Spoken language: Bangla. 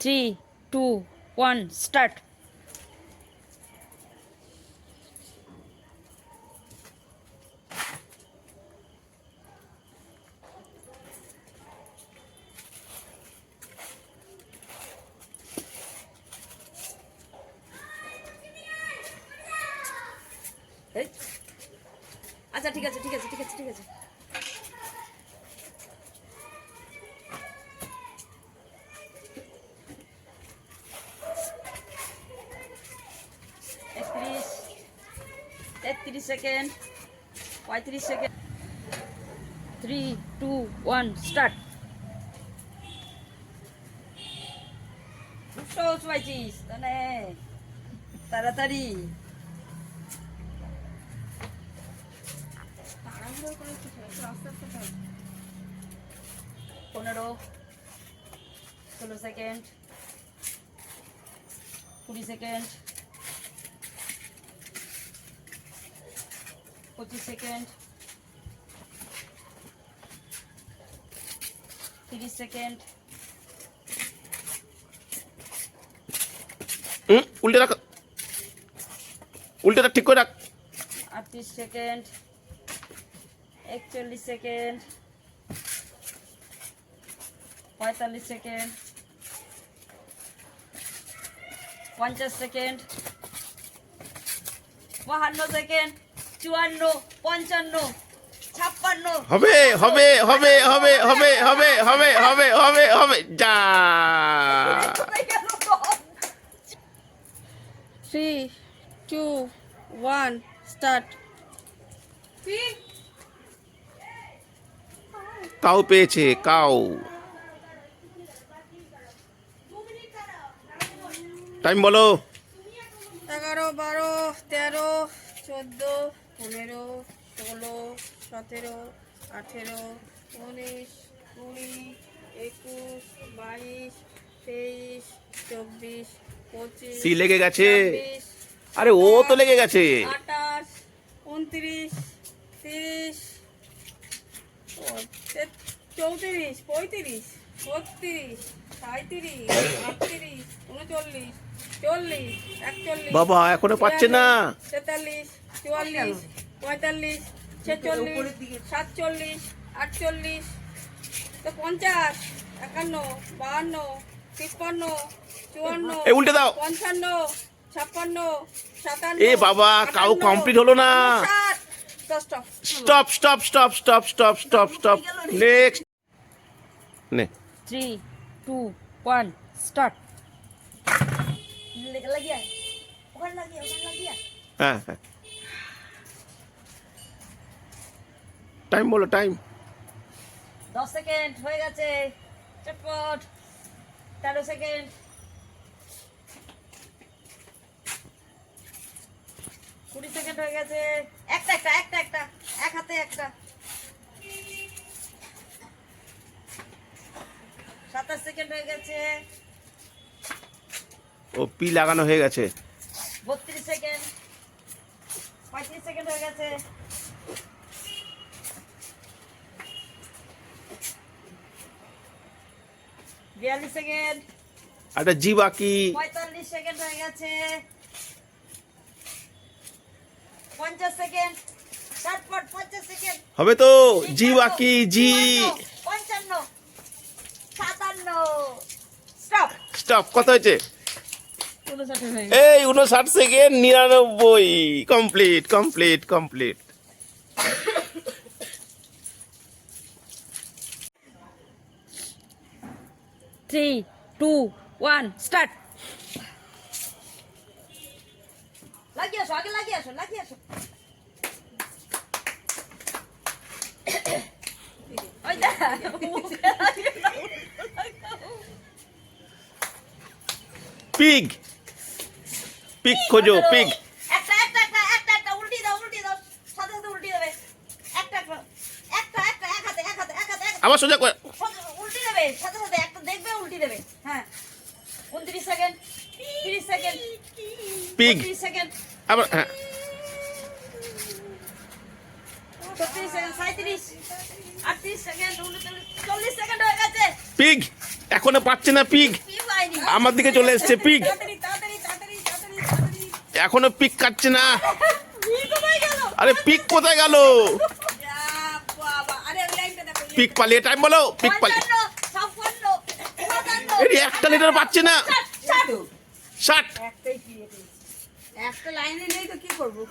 থ্রি টু ওয়ান স্টার্ট আচ্ছা ঠিক আছে ঠিক আছে ঠিক আছে ঠিক আছে। পঁয়ত্রিশ সেকেন্ড পঁয়ত্রিশ second. Three two one start তাড়াতাড়ি। পনেরো ষোলো সেকেন্ড কুড়ি সেকেন্ড। পঁচিশ সেকেন্ড। তিরিশ সেকেন্ড। হুম উল্টে রাখ। উল্টেটা ঠিক করে রাখ। আটত্রিশ সেকেন্ড। একচল্লিশ সেকেন্ড। পঁয়তাল্লিশ সেকেন্ড। পঞ্চাশ সেকেন্ড। বাহান্ন সেকেন্ড। চুয়ান্ন পঞ্চান্ন ছাপ্পান্ন হবে হবে হবে হবে হবে হবে হবে হবে হবে হবে যা থ্রি টু ওয়ান স্টার্ট কাউ পেয়েছে কাউ টাইম বলো এগারো বারো তেরো চোদ্দ পনেরো ষোলো সতেরো আঠেরো উনিশ কুড়ি একুশ বাইশ তেইশ চব্বিশ পঁচিশ সি লেগে গেছে। আরে ও তো লেগে গেছে আঠাশ উনত্রিশ তিরিশ চৌত্রিশ পঁয়ত্রিশ ছত্রিশ সাঁত্রিশ আটত্রিশ উনচল্লিশ চল্লিশ একচল্লিশ বাবা, এখনও পাচ্ছে না। তেতাল্লিশ চুয়াল্লিশ পঁয়তাল্লিশ ছেচল্লিশ সাতচল্লিশ আটচল্লিশ তো পঞ্চাশ একান্ন বাহান্ন তিপ্পান্ন চুয়ান্ন এ, উল্টে দাও। পঞ্চান্ন ছাপ্পান্ন সাতান্ন এ বাবা, কাউ complete হলো না। Stop stop stop stop stop stop stop next নে। থ্রি টু ওয়ান স্টার্ট লাগিয়ে ওখানে লাগিয়ে ওখানে লাগিয়ে। হ্যাঁ হ্যাঁ। টাইম বলো টাইম দশ সেকেন্ড হয়ে গেছে। চটপট। তেরো সেকেন্ড। কুড়ি সেকেন্ড হয়ে গেছে। একটা একটা একটা একটা। এক হাতে একটা। সাতাশ সেকেন্ড হয়ে গেছে। ও পি লাগানো হয়ে গেছে। বত্রিশ সেকেন্ড। পঁয়ত্রিশ সেকেন্ড হয়ে গেছে। বিয়াল্লিশ সেকেন্ড। একটা জি বাকি পঁয়তাল্লিশ সেকেন্ড হয়ে গেছে। পঞ্চাশ সেকেন্ড। ষাটপট পঞ্চাশ সেকেন্ড। হবে তো? জি বাকি জি। পঞ্চান্ন সাতান্ন। স্টপ। স্টপ কত হয়েছে? এই উনষাট সেকেন্ড নিরানব্বই। Complete complete complete. Three two one start লাগিয়ে আসো আগে লাগিয়ে আসো লাগিয়ে আসো। পিগ পিগ খোঁজো পিগ একটা একটা একটা একটা একটা উল্টি দাও উল্টি দাও। সাথে সাথে উল্টি দেবে। একটা একটা একটা একটা এক হাতে এক হাতে এক হাতে এক হাতে। আবার সোজা করে। পিগ আবার হ্যাঁ পিগ এখনও পাচ্ছে না পিগ আমার দিকে চলে এসছে পিগ এখনও পিক কাটছে না। আরে পিক কোথায় গেল? পিক পালিয়ে টাইম বলো পিক পালিয়ে একটা লিটার পাচ্ছে না। ষাট একটা লাইনে নেই তো কি করব?